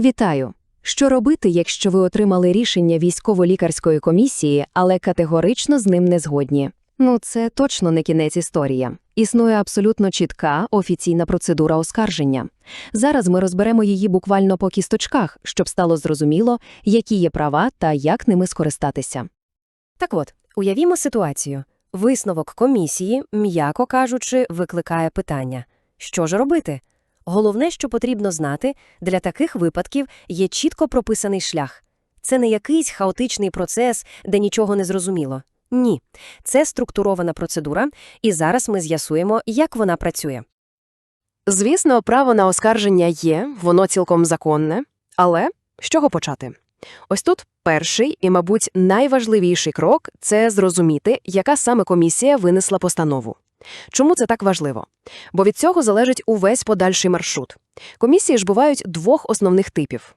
Вітаю! Що робити, якщо ви отримали рішення військово-лікарської комісії, але категорично з ним не згодні? Ну, це точно не кінець історії. Існує абсолютно чітка офіційна процедура оскарження. Зараз ми розберемо її буквально по кісточках, щоб стало зрозуміло, які є права та як ними скористатися. Так от, уявімо ситуацію. Висновок комісії, м'яко кажучи, викликає питання. Що ж робити? Головне, що потрібно знати, для таких випадків є чітко прописаний шлях. Це не якийсь хаотичний процес, де нічого не зрозуміло. Ні, це структурована процедура, і зараз ми з'ясуємо, як вона працює. Звісно, право на оскарження є, воно цілком законне. Але з чого почати? Ось тут перший і, мабуть, найважливіший крок це зрозуміти, яка саме комісія винесла постанову. Чому це так важливо? Бо від цього залежить увесь подальший маршрут. Комісії ж бувають двох основних типів.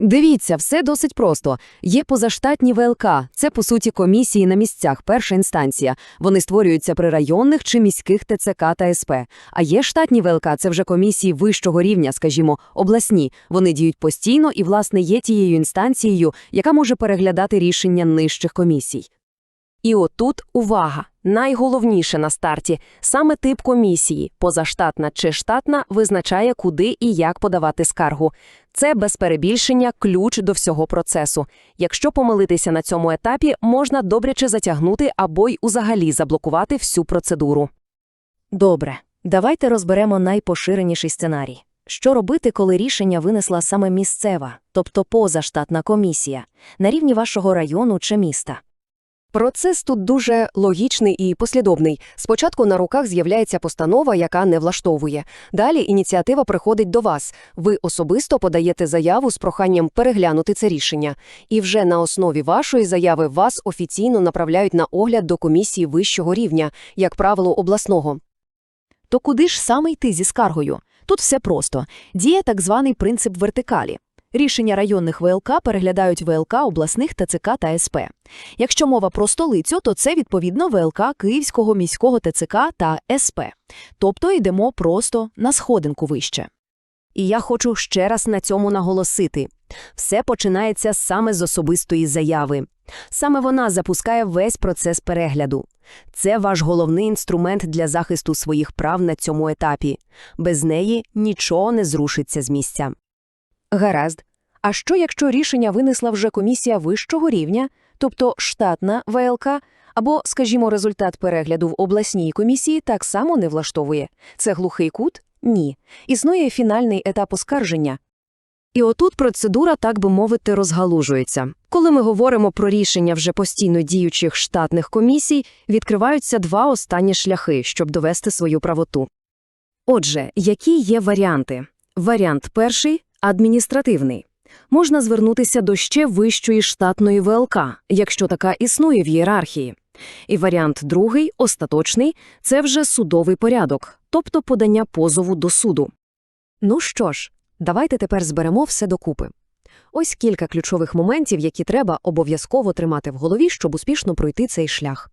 Дивіться, все досить просто. Є позаштатні ВЛК, це, по суті, комісії на місцях, перша інстанція. Вони створюються при районних чи міських ТЦК та СП. А є штатні ВЛК, це вже комісії вищого рівня, скажімо, обласні. Вони діють постійно і, власне, є тією інстанцією, яка може переглядати рішення нижчих комісій. І отут увага! Найголовніше на старті – саме тип комісії, позаштатна чи штатна, визначає, куди і як подавати скаргу. Це, без перебільшення, ключ до всього процесу. Якщо помилитися на цьому етапі, можна добряче затягнути або й узагалі заблокувати всю процедуру. Добре, давайте розберемо найпоширеніший сценарій. Що робити, коли рішення винесла саме місцева, тобто позаштатна комісія, на рівні вашого району чи міста? Процес тут дуже логічний і послідовний. Спочатку на руках з'являється постанова, яка не влаштовує. Далі ініціатива приходить до вас. Ви особисто подаєте заяву з проханням переглянути це рішення. І вже на основі вашої заяви вас офіційно направляють на огляд до комісії вищого рівня, як правило, обласного. То куди ж саме йти зі скаргою? Тут все просто. Діє так званий принцип вертикалі. Рішення районних ВЛК переглядають ВЛК обласних ТЦК та СП. Якщо мова про столицю, то це відповідно ВЛК Київського міського ТЦК та СП. Тобто йдемо просто на сходинку вище. І я хочу ще раз на цьому наголосити. Все починається саме з особистої заяви. Саме вона запускає весь процес перегляду. Це ваш головний інструмент для захисту своїх прав на цьому етапі. Без неї нічого не зрушиться з місця. Гаразд. А що, якщо рішення винесла вже комісія вищого рівня, тобто штатна ВЛК, або, скажімо, результат перегляду в обласній комісії так само не влаштовує? Це глухий кут? Ні. Існує фінальний етап оскарження. І отут процедура, так би мовити, розгалужується. Коли ми говоримо про рішення вже постійно діючих штатних комісій, відкриваються два останні шляхи, щоб довести свою правоту. Отже, які є варіанти? Варіант перший – адміністративний. Можна звернутися до ще вищої штатної ВЛК, якщо така існує в ієрархії. І варіант другий, остаточний, це вже судовий порядок, тобто подання позову до суду. Ну що ж, давайте тепер зберемо все докупи. Ось кілька ключових моментів, які треба обов'язково тримати в голові, щоб успішно пройти цей шлях.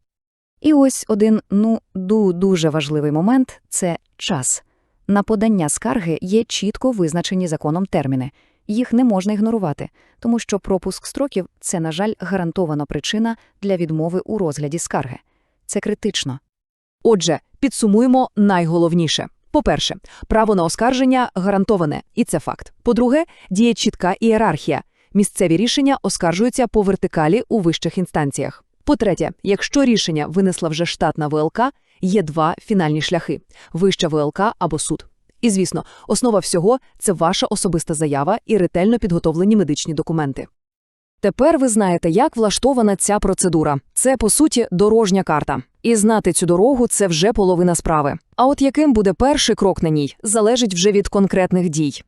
І ось один, ну, ду дуже важливий момент – це час. На подання скарги є чітко визначені законом терміни. Їх не можна ігнорувати, тому що пропуск строків – це, на жаль, гарантована причина для відмови у розгляді скарги. Це критично. Отже, підсумуємо найголовніше. По-перше, право на оскарження гарантоване, і це факт. По-друге, діє чітка ієрархія. Місцеві рішення оскаржуються по вертикалі у вищих інстанціях. По-третє, якщо рішення винесла вже штатна ВЛК, є два фінальні шляхи – вища ВЛК або суд. І, звісно, основа всього – це ваша особиста заява і ретельно підготовлені медичні документи. Тепер ви знаєте, як влаштована ця процедура. Це, по суті, дорожня карта. І знати цю дорогу – це вже половина справи. А от яким буде перший крок на ній, залежить вже від конкретних дій.